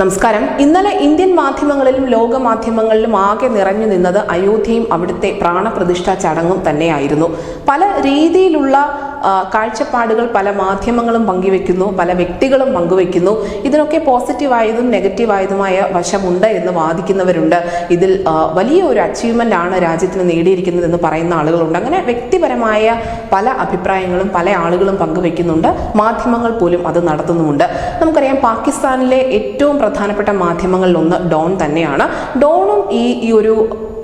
നമസ്കാരം. ഇന്നലെ ഇന്ത്യൻ മാധ്യമങ്ങളിലും ലോക മാധ്യമങ്ങളിലും ആകെ നിറഞ്ഞു നിന്നത് അയോധ്യയും അവിടുത്തെ പ്രാണപ്രതിഷ്ഠാ ചടങ്ങും തന്നെയായിരുന്നു. പല രീതിയിലുള്ള കാഴ്ചപ്പാടുകൾ പല മാധ്യമങ്ങളും പങ്കുവെക്കുന്നു പല വ്യക്തികളും പങ്കുവെക്കുന്നു. ഇതിനൊക്കെ പോസിറ്റീവായതും നെഗറ്റീവായതുമായ വശമുണ്ട് എന്ന് വാദിക്കുന്നവരുണ്ട്. ഇതിൽ വലിയ ഒരു അച്ചീവ്മെന്റ് ആണ് രാജ്യത്തിന് നേടിയിരിക്കുന്നത് എന്ന് പറയുന്ന ആളുകളുണ്ട്. അങ്ങനെ വ്യക്തിപരമായ പല അഭിപ്രായങ്ങളും പല ആളുകളും പങ്കുവെക്കുന്നുണ്ട്. മാധ്യമങ്ങൾ പോലും അത് നടത്തുന്നുമുണ്ട്. നമുക്കറിയാം പാകിസ്ഥാനിലെ ഏറ്റവും പ്രധാനപ്പെട്ട മാധ്യമങ്ങളിൽ ഒന്ന് ഡോൺ തന്നെയാണ്. ഡോണും ഈ ഈ ഒരു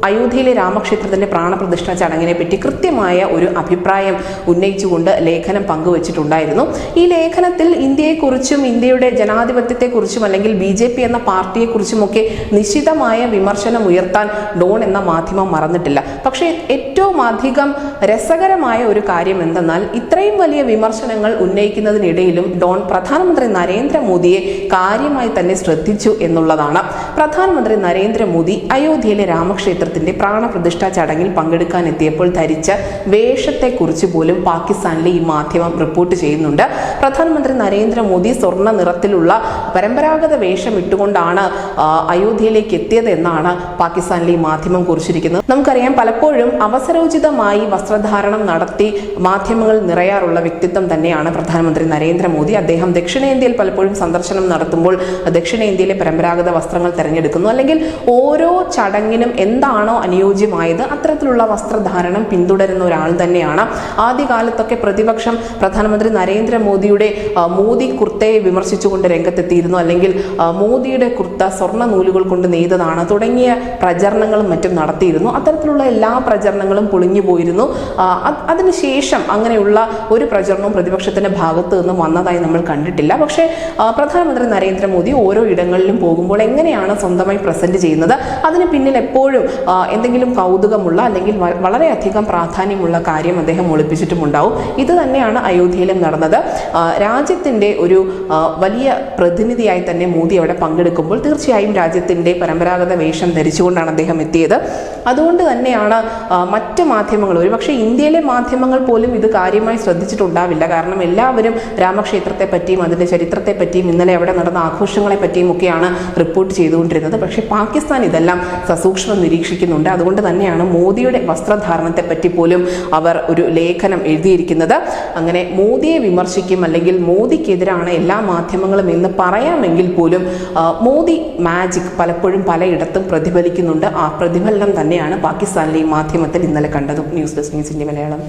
അയോധ്യയിലെ രാമക്ഷേത്രത്തിന്റെ പ്രാണപ്രതിഷ്ഠാ ചടങ്ങിനെ പറ്റി കൃത്യമായ ഒരു അഭിപ്രായം ഉന്നയിച്ചുകൊണ്ട് ലേഖനം പങ്കുവച്ചിട്ടുണ്ടായിരുന്നു. ഈ ലേഖനത്തിൽ ഇന്ത്യയെക്കുറിച്ചും ഇന്ത്യയുടെ ജനാധിപത്യത്തെക്കുറിച്ചും അല്ലെങ്കിൽ ബി ജെ പി എന്ന പാർട്ടിയെക്കുറിച്ചുമൊക്കെ നിശിതമായ വിമർശനം ഉയർത്താൻ ഡോൺ എന്ന മാധ്യമം മറന്നിട്ടില്ല. പക്ഷേ ഏറ്റവും അധികം രസകരമായ ഒരു കാര്യം എന്തെന്നാൽ ഇത്രയും വലിയ വിമർശനങ്ങൾ ഉന്നയിക്കുന്നതിനിടയിലും ഡോൺ പ്രധാനമന്ത്രി നരേന്ദ്രമോദിയെ കാര്യമായി തന്നെ ശ്രദ്ധിച്ചു എന്നുള്ളതാണ്. പ്രധാനമന്ത്രി നരേന്ദ്രമോദി അയോധ്യയിലെ രാമക്ഷേത്രത്തിന്റെ പ്രാണപ്രതിഷ്ഠാ ചടങ്ങിൽ പങ്കെടുക്കാൻ എത്തിയപ്പോൾ ധരിച്ച വേഷത്തെക്കുറിച്ച് പോലും പാകിസ്ഥാനിലെ ഈ മാധ്യമം റിപ്പോർട്ട് ചെയ്യുന്നുണ്ട്. പ്രധാനമന്ത്രി നരേന്ദ്രമോദി സ്വർണ നിറത്തിലുള്ള പരമ്പരാഗത വേഷം ഇട്ടുകൊണ്ടാണ് അയോധ്യയിലേക്ക് എത്തിയത് എന്നാണ് പാകിസ്ഥാനിലെ ഈ മാധ്യമം കുറിച്ചിരിക്കുന്നത്. നമുക്കറിയാം പലപ്പോഴും അവസരോചിതമായി വസ്ത്രധാരണം നടത്തി മാധ്യമങ്ങൾ നിറയാറുള്ള വ്യക്തിത്വം തന്നെയാണ് പ്രധാനമന്ത്രി നരേന്ദ്രമോദി. അദ്ദേഹം ദക്ഷിണേന്ത്യയിൽ പലപ്പോഴും സന്ദർശനം നടത്തുമ്പോൾ ദക്ഷിണേന്ത്യയിലെ പരമ്പരാഗത വസ്ത്രങ്ങൾ തിരഞ്ഞെടുക്കുന്നു. അല്ലെങ്കിൽ ഓരോ ചടങ്ങിനും എന്താണോ അനുയോജ്യമായത്? അത്തരത്തിലുള്ള വസ്ത്രധാരണം പിന്തുടരുന്ന ഒരാൾ തന്നെയാണ്. ആദ്യകാലത്തൊക്കെ പ്രതിപക്ഷം പ്രധാനമന്ത്രി നരേന്ദ്രമോദിയുടെ മോദി കുർത്തയെ വിമർശിച്ചുകൊണ്ട് രംഗത്തെത്തിയിരുന്നു. അല്ലെങ്കിൽ മോദിയുടെ കുർത്ത സ്വർണ നൂലുകൾ കൊണ്ട് നെയ്തതാണ്. തുടങ്ങിയ പ്രചരണങ്ങളും മറ്റും നടത്തിയിരുന്നു. അത്തരത്തിലുള്ള എല്ലാ പ്രചരണങ്ങളും പൊളിഞ്ഞു പോയിരുന്നു. അതിനുശേഷം അങ്ങനെയുള്ള ഒരു പ്രചരണവും പ്രതിപക്ഷത്തിന്റെ ഭാഗത്ത് നിന്നും വന്നതായി നമ്മൾ കണ്ടിട്ടില്ല. പക്ഷേ പ്രധാനമന്ത്രി നരേന്ദ്രമോദി ഓരോ ഇടങ്ങളിലും പോകുമ്പോൾ എങ്ങനെയാണ് സ്വന്തമായി പ്രസന്റ് ചെയ്യുന്നത്? അതിന് പിന്നിൽ എപ്പോഴും എന്തെങ്കിലും കൗതുകമുള്ള അല്ലെങ്കിൽ വളരെയധികം പ്രാധാന്യമുള്ള കാര്യം അദ്ദേഹം ഒളിപ്പിച്ചിട്ടുമുണ്ടാവും. ഇത് തന്നെയാണ് അയോധ്യയിലും നടന്നത്. രാജ്യത്തിന്റെ ഒരു വലിയ പ്രതിനിധിയായി തന്നെ മോദി അവിടെ പങ്കെടുക്കുമ്പോൾ തീർച്ചയായും രാജ്യത്തിന്റെ പരമ്പരാഗത വേഷം ധരിച്ചുകൊണ്ടാണ് അദ്ദേഹം എത്തിയത്. അതുകൊണ്ട് തന്നെയാണ് മറ്റ് മാധ്യമങ്ങൾ ഒരുപക്ഷെ ഇന്ത്യയിലെ മാധ്യമങ്ങൾ പോലും ഇത് കാര്യമായി ശ്രദ്ധിച്ചിട്ടുണ്ടാവില്ല. കാരണം എല്ലാവരും രാമക്ഷേത്രത്തെ പറ്റിയും അതിന്റെ ചരിത്രത്തെ പറ്റിയും ഇന്നലെ അവിടെ നടന്ന ആഘോഷങ്ങളെ പറ്റിയും ഒക്കെയാണ് റിപ്പോർട്ട് ചെയ്തുകൊണ്ടിരുന്നത്. പക്ഷേ പാകിസ്ഥാൻ ഇതെല്ലാം സസൂക്ഷ്മം നിരീക്ഷിക്കുന്നുണ്ട് അതുകൊണ്ട് തന്നെയാണ് മോദിയുടെ വസ്ത്രധാരണത്തെ പറ്റി പോലും അവർ ഒരു ലേഖനം എഴുതിയിരിക്കുന്നത്. അങ്ങനെ മോദിയെ വിമർശിക്കും അല്ലെങ്കിൽ മോദിക്കെതിരാണ് എല്ലാ മാധ്യമങ്ങളും എന്ന് പറയാമെങ്കിൽ പോലും മോദി മാജിക് പലപ്പോഴും പലയിടത്തും പ്രതിഫലിക്കുന്നുണ്ട്. ആ പ്രതിഫലനം തന്നെയാണ് പാകിസ്ഥാനിലെ ഈ മാധ്യമത്തിൽ ഇന്നലെ കണ്ടതും. News desk news India Malayalam.